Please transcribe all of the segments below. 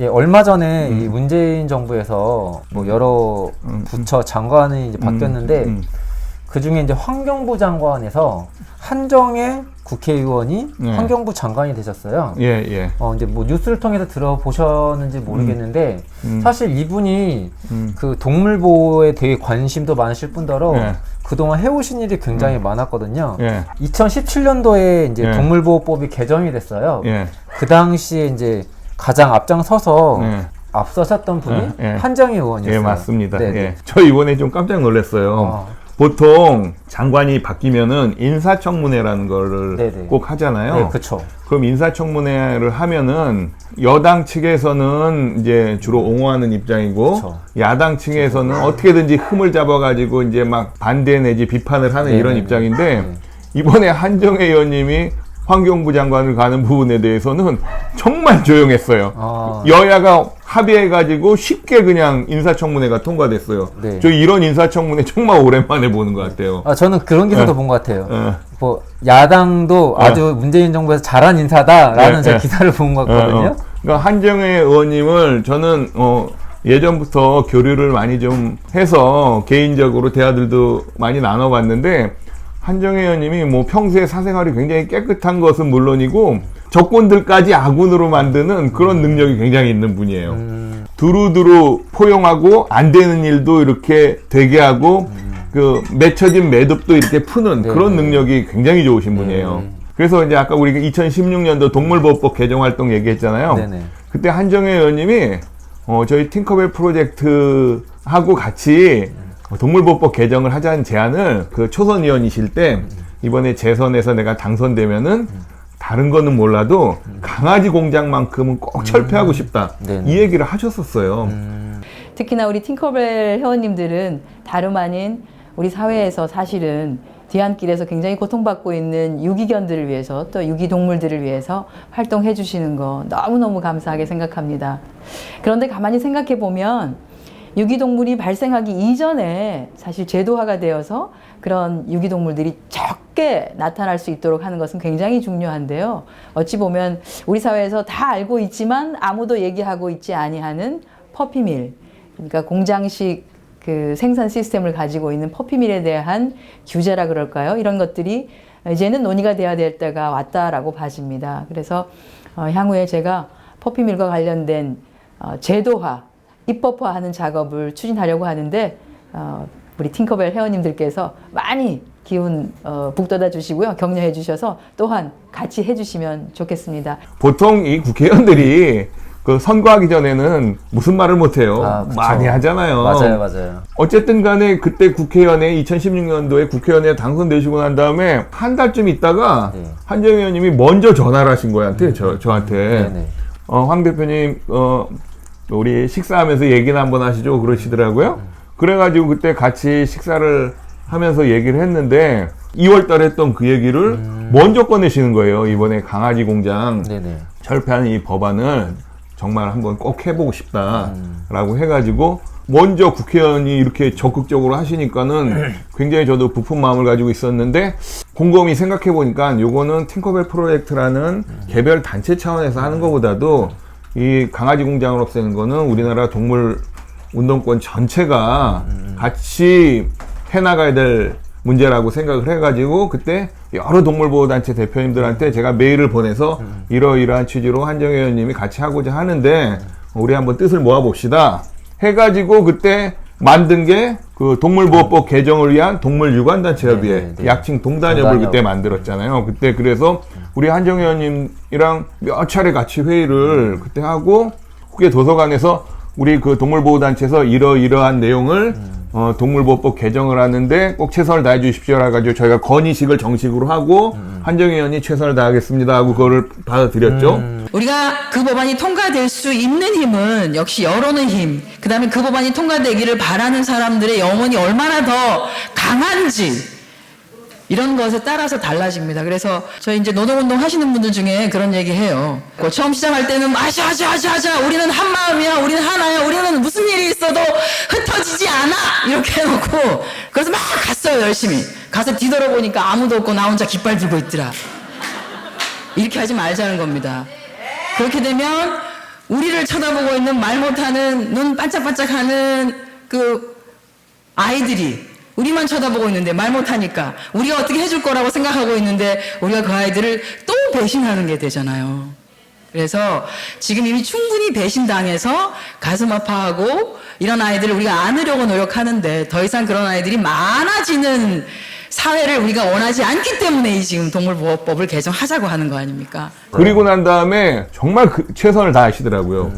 예, 얼마 전에 이 문재인 정부에서 뭐 여러 음, 부처 장관이 이제 바뀌었는데 음. 그 중에 이제 환경부 장관에서 한정의 국회의원이 네. 환경부 장관이 되셨어요. 예, 예. 어 이제 뭐 뉴스를 통해서 들어보셨는지 모르겠는데 음. 사실 이분이 음. 그 동물 보호에 되게 관심도 많으실 뿐더러 네. 그동안 해오신 일이 굉장히 많았거든요. 예. 2017년도에 이제 네. 동물보호법이 개정이 됐어요. 예. 그 당시에 이제 가장 앞장서서 네. 앞서셨던 분이 네, 네. 한정희 의원이었어요. 예, 맞습니다. 네, 네. 예. 저 이번에 좀 깜짝 놀랐어요. 아. 보통 장관이 바뀌면은 인사청문회라는 거를 네, 네. 꼭 하잖아요. 네, 그렇죠. 그럼 인사청문회를 하면은 여당 측에서는 이제 주로 옹호하는 입장이고 그쵸. 야당 측에서는 어떻게든지 흠을 잡아가지고 이제 막 반대 내지 비판을 하는 네, 이런 네, 입장인데 네. 이번에 한정혜 의원님이 환경부 장관을 가는 부분에 대해서는 정말 조용했어요. 아. 여야가 합의해가지고 쉽게 그냥 인사청문회가 통과됐어요. 네. 저 이런 인사청문회 정말 오랜만에 보는 것 같아요. 아, 저는 그런 기사도 네. 본것 같아요. 예. 뭐 야당도 네. 아주 문재인 정부에서 잘한 인사다라는 네, 네. 기사를 본것 어, 같거든요. 어. 그러니까 한정혜 의원님을 저는 어, 예전부터 교류를 많이 좀 해서 개인적으로 대화들도 많이 나눠봤는데 한정혜 의원님이 뭐 평소에 사생활이 굉장히 깨끗한 것은 물론이고 적군들까지 아군으로 만드는 그런 능력이 굉장히 있는 분이에요. 음, 두루두루 포용하고 안 되는 일도 이렇게 되게 하고 그 맺혀진 매듭도 이렇게 푸는 네. 그런 능력이 굉장히 좋으신 분이에요. 네. 그래서 이제 아까 우리가 2016년도 동물보호법 개정 활동 얘기했잖아요. 네네. 그때 한정혜 의원님이 어, 저희 팅커벨 프로젝트 하고 같이 동물보호법 개정을 하자는 제안을 그 초선 의원이실 때 이번에 재선에서 내가 당선되면은 다른 거는 몰라도 강아지 공장만큼은 꼭 철폐하고 싶다. 네네. 이 얘기를 하셨었어요. 특히나 우리 팅커벨 회원님들은 다름 아닌 우리 사회에서 사실은 뒤안길에서 굉장히 고통받고 있는 유기견들을 위해서 또 유기동물들을 위해서 활동해 주시는 거 너무너무 감사하게 생각합니다. 그런데 가만히 생각해 보면 유기동물이 발생하기 이전에 사실 제도화가 되어서 그런 유기동물들이 적게 나타날 수 있도록 하는 것은 굉장히 중요한데요. 어찌 보면 우리 사회에서 다 알고 있지만 아무도 얘기하고 있지 아니하는 퍼피밀, 그러니까 공장식 그 생산 시스템을 가지고 있는 퍼피밀에 대한 규제라 그럴까요? 이런 것들이 이제는 논의가 돼야 될 때가 왔다라고 봐집니다. 그래서 어, 향후에 제가 퍼피밀과 관련된 어, 제도화, 입법화하는 작업을 추진하려고 하는데 어, 우리 팅커벨 회원님들께서 많이 기운 어, 북돋아 주시고요, 격려해 주셔서 또한 같이 해 주시면 좋겠습니다. 보통 이 국회의원들이 그 선거하기 전에는 무슨 말을 못해요. 아. 많이 하잖아요. 맞아요, 맞아요. 어쨌든 간에 그때 국회의원에 2016년도에 국회의원에 당선되시고 난 다음에 한 달쯤 있다가 네. 한정희 의원님이 먼저 전화를 하신 거한테 저, 저한테 네 네. 어, 황 대표님 어, 우리 식사하면서 얘기나 한번 하시죠 그러시더라고요. 그래가지고 그때 같이 식사를 하면서 얘기를 했는데 2월 달에 했던 그 얘기를 먼저 꺼내시는 거예요. 이번에 강아지 공장 네네. 철폐하는 이 법안을 정말 한번 꼭 해보고 싶다라고 해가지고 먼저 국회의원이 이렇게 적극적으로 하시니까는 굉장히 저도 부푼 마음을 가지고 있었는데 곰곰이 생각해 보니까 요거는 팅커벨 프로젝트라는 개별 단체 차원에서 하는 것보다도 이 강아지 공장을 없애는 거는 우리나라 동물 운동권 전체가 같이 해나가야 될 문제라고 생각을 해가지고 그때 여러 동물보호단체 대표님들한테 제가 메일을 보내서 이러이러한 취지로 한정혜 의원님이 같이 하고자 하는데 우리 한번 뜻을 모아봅시다 해가지고 그때 만든 게 그 동물보호법 개정을 위한 동물유관단체협의회 네, 네, 네. 약칭 동단협을 동단협. 그때 만들었잖아요. 그때 그래서 우리 한정혜 의원님이랑 몇 차례 같이 회의를 그때 하고 그게 도서관에서 우리 그 동물보호단체에서 이러이러한 내용을 어, 동물보호법 개정을 하는데 꼭 최선을 다해 주십시오. 해가지고 저희가 건의식을 정식으로 하고 한정희 의원이 최선을 다하겠습니다 하고 그거를 받아들였죠. 우리가 그 법안이 통과될 수 있는 힘은 역시 여론의 힘, 그 다음에 그 법안이 통과되기를 바라는 사람들의 영혼이 얼마나 더 강한지, 이런 것에 따라서 달라집니다. 그래서 저희 이제 노동운동 하시는 분들 중에 그런 얘기 해요. 그 처음 시작할 때는 하자, 하자, 하자, 하자. 우리는 한 마음이야. 우리는 하나야. 우리는 무슨 일이 있어도 흩어지지 않아. 이렇게 해놓고. 그래서 막 갔어요, 열심히. 가서 뒤돌아보니까 아무도 없고 나 혼자 깃발 들고 있더라. 이렇게 하지 말자는 겁니다. 그렇게 되면 우리를 쳐다보고 있는 말 못하는 눈 반짝반짝하는 그 아이들이 우리만 쳐다보고 있는데 말 못하니까 우리가 어떻게 해줄 거라고 생각하고 있는데 우리가 그 아이들을 또 배신하는 게 되잖아요. 그래서 지금 이미 충분히 배신당해서 가슴 아파하고 이런 아이들을 우리가 안으려고 노력하는데 더 이상 그런 아이들이 많아지는 사회를 우리가 원하지 않기 때문에 이 지금 동물보호법을 개정하자고 하는 거 아닙니까? 그리고 난 다음에 정말 그 최선을 다하시더라고요.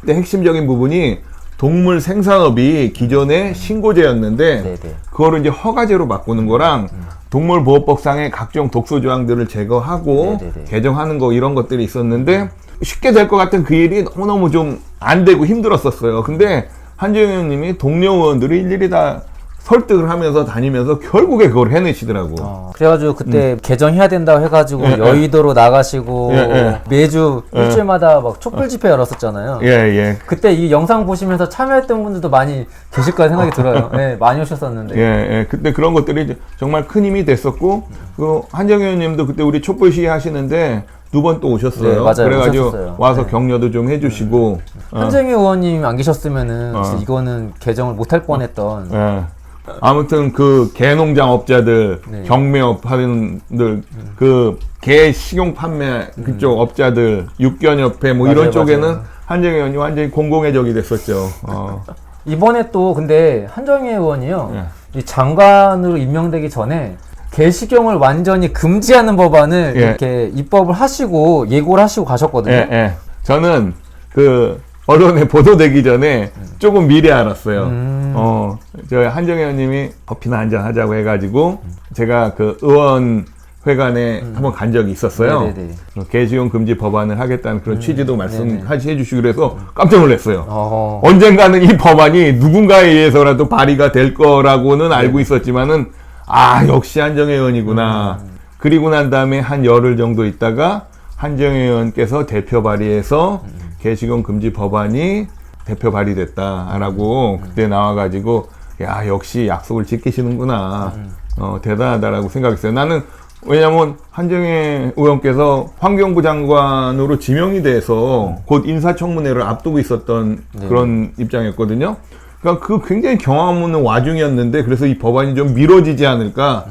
근데 핵심적인 부분이 동물 생산업이 기존에 신고제였는데 네네. 그거를 이제 허가제로 바꾸는 거랑 동물보호법상의 각종 독소 조항들을 제거하고 네네네. 개정하는 거 이런 것들이 있었는데 쉽게 될 것 같은 그 일이 너무너무 좀 안 되고 힘들었었어요. 근데 한재영 의원님이 동료 의원들이 일일이 다 설득을 하면서 다니면서 결국에 그걸 해내시더라고. 어, 그래가지고 그때 개정해야 된다고 해가지고 음. 예, 예. 여의도로 나가시고 예, 예. 매주 예. 일주일마다 막 촛불 집회 열었었잖아요. 예, 예. 그때 이 영상 보시면서 참여했던 분들도 많이 계실 거라 생각이 들어요. 네, 많이 오셨었는데. 예, 예. 그때 그런 것들이 이제 정말 큰 힘이 됐었고, 그 한정 의원님도 그때 우리 촛불 시위 하시는데 두 번 또 오셨어요. 네, 맞아요. 그래가지고 오셨었어요. 와서 네. 격려도 좀 해주시고, 어, 한정희 의원님 안 계셨으면은 어. 진짜 이거는 개정을 못할 뻔했던. 예. 아무튼 그 개농장 업자들, 네. 경매업 하는 들, 그 개 식용 판매 그쪽 업자들, 육견협회 뭐 음. 맞아요, 이런 쪽에는 맞아요. 한정 의원이 완전히 공공의 적이 됐었죠. 어. 이번에 또 근데 한정희 의원이요. 예. 이 장관으로 임명되기 전에 개식용을 완전히 금지하는 법안을 예. 이렇게 입법을 하시고 예고를 하시고 가셨거든요. 예, 예. 저는 그 언론에 보도되기 전에 조금 미리 알았어요. 음. 어, 저 한정혜 의원님이 커피나 한잔 하자고 해가지고 제가 그 의원 회관에 한번 간 적이 있었어요. 음. 네네네. 음. 어, 개식용 금지 법안을 하겠다는 그런 취지도 말씀해 주시고 그래서 깜짝 놀랐어요. 어. 언젠가는 이 법안이 누군가에 의해서라도 발의가 될 거라고는 알고 있었지만은 아 역시 한정혜 의원이구나. 그리고 난 다음에 한 열흘 정도 있다가 한정혜 의원께서 대표 발의해서 개식용 금지 법안이 대표 발의됐다라고 그때 나와가지고 야 역시 약속을 지키시는구나. 어 대단하다라고 생각했어요. 나는 왜냐면 한정혜 의원께서 환경부 장관으로 지명이 돼서 곧 인사청문회를 앞두고 있었던 그런 입장이었거든요. 그러니까 그 굉장히 경험 없는 와중이었는데 그래서 이 법안이 좀 미뤄지지 않을까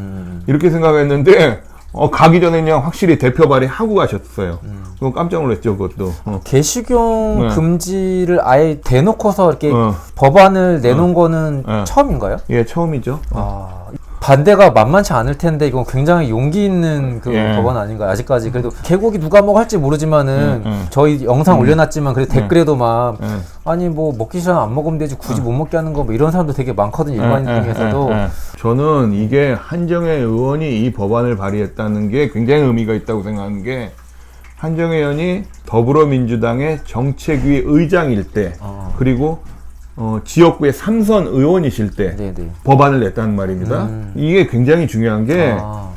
이렇게 생각했는데 어, 가기 전에 그냥 확실히 대표 발의하고 가셨어요. 그건 깜짝 놀랐죠, 그것도. 어. 개식용 네. 금지를 아예 대놓고서 이렇게 어. 법안을 내놓은 거는 네. 처음인가요? 예, 처음이죠. 아, 반대가 만만치 않을 텐데 이건 굉장히 용기 있는 그 예. 법안 아닌가요? 아직까지 그래도 개고기 누가 먹어 할지 모르지만은 음, 음. 저희 영상 올려놨지만 그래도 댓글에도 막 예. 아니 뭐 먹기 싫으면 안 먹으면 되지 굳이 못 먹게 하는 거 뭐 이런 사람도 되게 많거든요 일반인 예, 예, 중에서도 예, 예. 저는 이게 한정혜 의원이 이 법안을 발의했다는 게 굉장히 의미가 있다고 생각하는 게 한정혜 의원이 더불어민주당의 정책위 의장일 때 어. 그리고 어, 지역구의 삼선 의원이실 때 네네 법안을 냈다는 말입니다. 음. 이게 굉장히 중요한 게 아,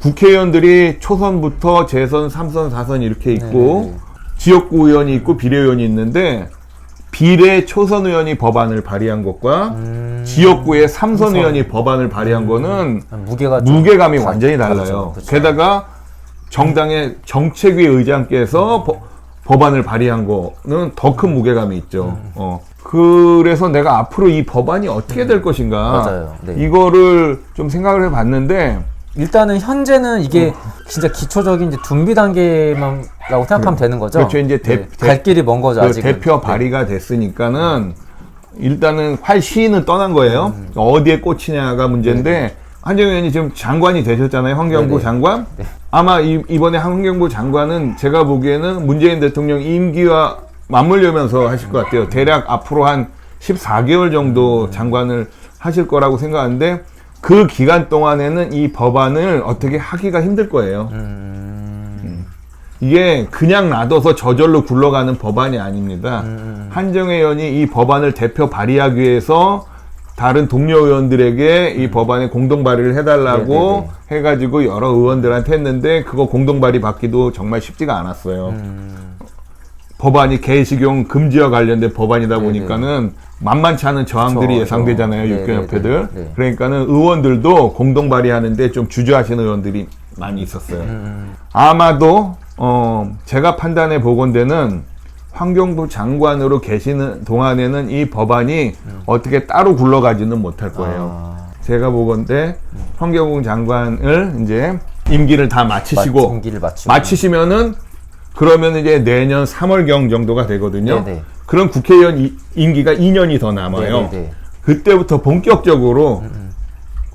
국회의원들이 초선부터 재선, 삼선, 사선 이렇게 있고 네네네. 지역구 의원이 있고 비례의원이 있는데 비례 초선 의원이 법안을 발의한 것과 음. 지역구의 삼선 의원이 법안을 발의한 거는 무게가 좀 무게감이 다- 완전히. 달라요. 그렇죠. 게다가 정당의 정책위 의장께서 법- 법안을 발의한 거는 더 큰 무게감이 있죠. 음. 어. 그래서 내가 앞으로 이 법안이 어떻게 될 것인가 맞아요. 네. 이거를 좀 생각을 해봤는데 일단은 현재는 이게 진짜 기초적인 이제 준비 단계만라고 생각하면 되는 거죠. 그렇죠. 이제 대- 네, 대- 갈 길이 먼 거죠 그 아직은. 대표 발의가 됐으니까는 일단은 활 시인은 떠난 거예요. 음. 어디에 꽂히냐가 문제인데 한정희 의원이 지금 장관이 되셨잖아요. 환경부 네네. 장관. 아마 이, 이번에 환경부 장관은 제가 보기에는 문재인 대통령 임기와 맞물려면서 하실 것 같아요. 대략 앞으로 한 14개월 정도 음. 장관을 하실 거라고 생각하는데 그 기간 동안에는 이 법안을 어떻게 하기가 힘들 거예요. 음, 이게 그냥 놔둬서 저절로 굴러가는 법안이 아닙니다. 한정혜 의원이 이 법안을 대표 발의하기 위해서 다른 동료 의원들에게 이 법안에 공동 발의를 해달라고 해가지고 여러 의원들한테 했는데 그거 공동 발의 받기도 정말 쉽지가 않았어요. 법안이 개식용 금지와 관련된 법안이다 보니까는 만만치 않은 저항들이 그렇죠. 예상되잖아요, 네, 육견협회들. 네, 네, 네. 그러니까는 의원들도 공동 발의하는데 좀 주저하시는 의원들이 많이 있었어요. 음, 아마도 어 제가 판단해 보건대는 환경부 장관으로 계시는 동안에는 이 법안이 어떻게 따로 굴러가지는 못할 거예요. 아, 제가 보건대 환경부 장관을 이제 임기를 다 마치시고 임기를 마치시면은 그러면 이제 내년 3월경 정도가 되거든요. 네네. 그럼 국회의원 이- 임기가 2년이 더 남아요. 네네네. 그때부터 본격적으로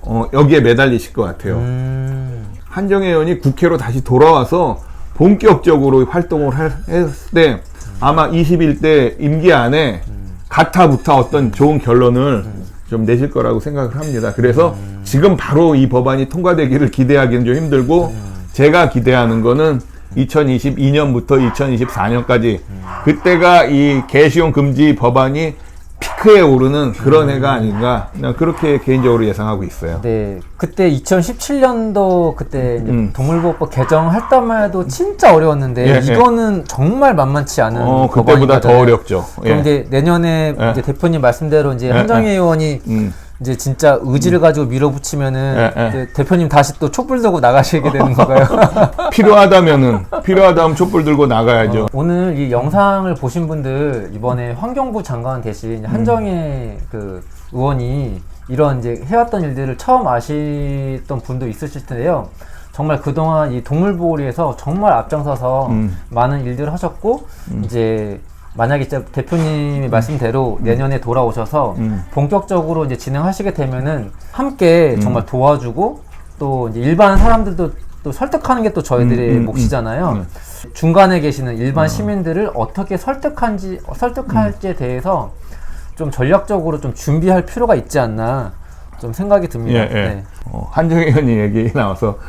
어, 여기에 매달리실 것 같아요. 음, 한정혜 의원이 국회로 다시 돌아와서 본격적으로 활동을 할- 했을 때 아마 21대 임기 안에 가타부타 어떤 좋은 결론을 좀 내실 거라고 생각을 합니다. 그래서 지금 바로 이 법안이 통과되기를 기대하기는 좀 힘들고 제가 기대하는 거는 2022년부터 2024년까지 그때가 이 개시용 금지 법안이 피크에 오르는 그런 해가 아닌가 그냥 그렇게 개인적으로 예상하고 있어요. 네, 그때 2017년도 그때 음. 동물보호법 개정할 때만 해도 진짜 어려웠는데 예, 예. 이거는 정말 만만치 않은 어, 그때보다. 더 어렵죠. 예. 이제 내년에 예. 이제 대표님 말씀대로 이제 예, 한정희 예. 의원이 음. 이제 진짜 의지를 가지고 밀어붙이면은 예, 예. 이제 대표님 다시 또 촛불 들고 나가시게 되는 건가요? 필요하다면은 필요하다면 촛불 들고 나가야죠. 어, 오늘 이 영상을 보신 분들 이번에 환경부 장관 대신 이제 한정혜 그 의원이 이런 이제 해왔던 일들을 처음 아시던 분도 있으실 텐데요. 정말 그동안 이 동물 보호를 위해서 정말 앞장서서 음. 많은 일들을 하셨고 이제 만약에 진짜 대표님의 말씀대로 내년에 돌아오셔서 음. 본격적으로 이제 진행하시게 되면은 함께 음. 정말 도와주고 또 이제 일반 사람들도 또 설득하는 게 또 저희들의 음, 음, 몫이잖아요. 음. 중간에 계시는 일반 시민들을 어떻게 설득한지 설득할지에 대해서 좀 전략적으로 좀 준비할 필요가 있지 않나 좀 생각이 듭니다. 예, 예. 네. 어, 한정희 의원이 얘기 나와서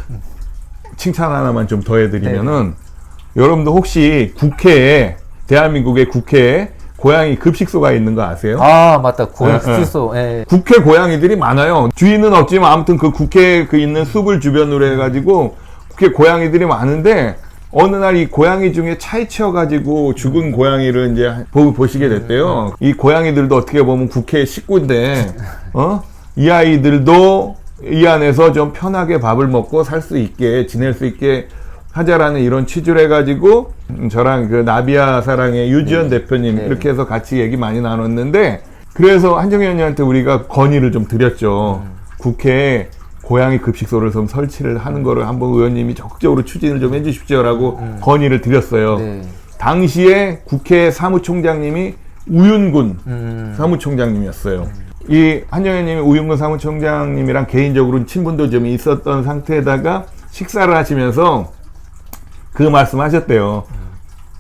칭찬 하나만 좀 더해드리면은 여러분도 혹시 국회에 대한민국의 국회에 고양이 급식소가 있는 거 아세요? 아 맞다 고양 예, 예. 스튜소 예. 국회 고양이들이 많아요. 주인은 없지만 아무튼 그 국회 그 있는 숲을 주변으로 해가지고 국회 고양이들이 많은데 어느 날 이 고양이 중에 차에 치여가지고 죽은 고양이를 이제 보, 보시게 됐대요. 이 고양이들도 어떻게 보면 국회 식구인데, 어? 이 아이들도 이 안에서 좀 편하게 밥을 먹고 살 수 있게, 지낼 수 있게 하자라는 이런 취지를 해가지고, 음, 저랑 그 나비아 사랑의 유지연 대표님 네. 이렇게 해서 같이 얘기 많이 나눴는데, 그래서 한정희 의원님한테 우리가 건의를 좀 드렸죠. 국회에 고양이 급식소를 좀 설치를 하는 거를 한번 의원님이 적극적으로 추진을 좀 해주십시오라고 건의를 드렸어요. 네. 당시에 국회 사무총장님이 우윤군 음. 사무총장님이었어요. 이 한정현님이 우윤근 사무총장님이랑 개인적으로 친분도 좀 있었던 상태에다가 식사를 하시면서 그 말씀하셨대요.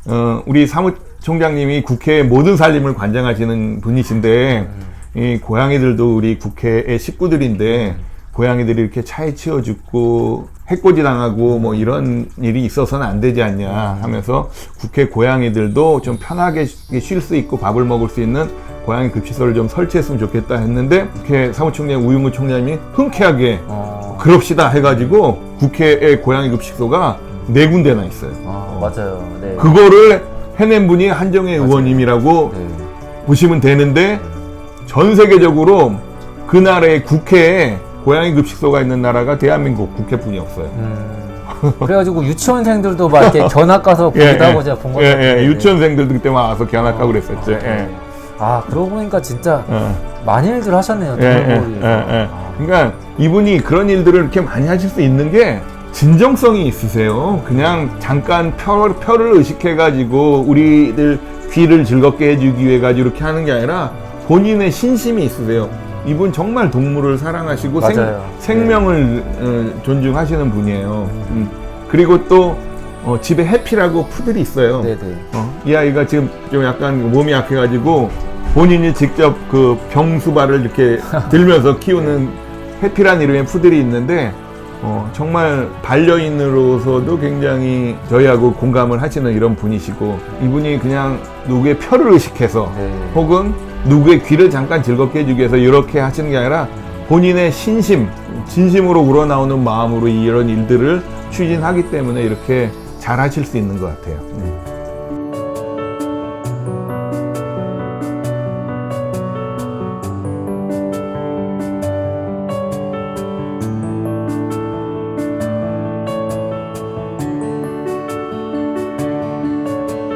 어, 우리 사무총장님이 국회의 모든 살림을 관장하시는 분이신데 이 고양이들도 우리 국회의 식구들인데 고양이들이 이렇게 차에 치여 죽고 해코지 당하고 뭐 이런 일이 있어서는 안 되지 않냐 하면서 국회 고양이들도 좀 편하게 쉴 수 있고 밥을 먹을 수 있는 고양이 급식소를 좀 설치했으면 좋겠다 했는데 국회 사무총장 우윤구 총장님이 흔쾌하게 어, 그럽시다 해가지고 국회의 고양이 급식소가 네 군데나 있어요. 아, 맞아요. 네. 그거를 해낸 분이 한정혜 의원님이라고 네. 보시면 되는데 전 세계적으로 그 나라의 국회에 고양이 급식소가 있는 나라가 대한민국 국회뿐이 없어요. 음. 그래가지고 유치원생들도 막 이렇게 견학 가서 보기도 하고 제가 본거 예, 같아요. 예, 유치원생들도 그때 와서 견학하고 그랬었죠. 예. 아 그러고 보니까 진짜 어. 많은 일들 하셨네요. 예, 예, 예, 예. 그러니까 이분이 그런 일들을 이렇게 많이 하실 수 있는 게 진정성이 있으세요. 그냥 잠깐 표, 표를 의식해가지고 우리들 귀를 즐겁게 해주기 위해 가지고 이렇게 하는 게 아니라 본인의 신심이 있으세요. 이분 정말 동물을 사랑하시고 생, 맞아요. 생 명을 어, 존중하시는 분이에요. 음. 그리고 또 어, 집에 해피라고 푸들이 있어요. 네네. 어, 이 아이가 지금 좀 약간 몸이 약해가지고 본인이 직접 그 병수발을 이렇게 들면서 키우는 해피란 이름의 푸들이 있는데 어, 정말 반려인으로서도 굉장히 저희하고 공감을 하시는 이런 분이시고 이분이 그냥 누구의 표를 의식해서 네. 혹은 누구의 귀를 잠깐 즐겁게 해주기 위해서 이렇게 하시는 게 아니라 본인의 신심, 진심으로 우러나오는 마음으로 이런 일들을 추진하기 때문에 이렇게 잘 하실 수 있는 것 같아요. 네.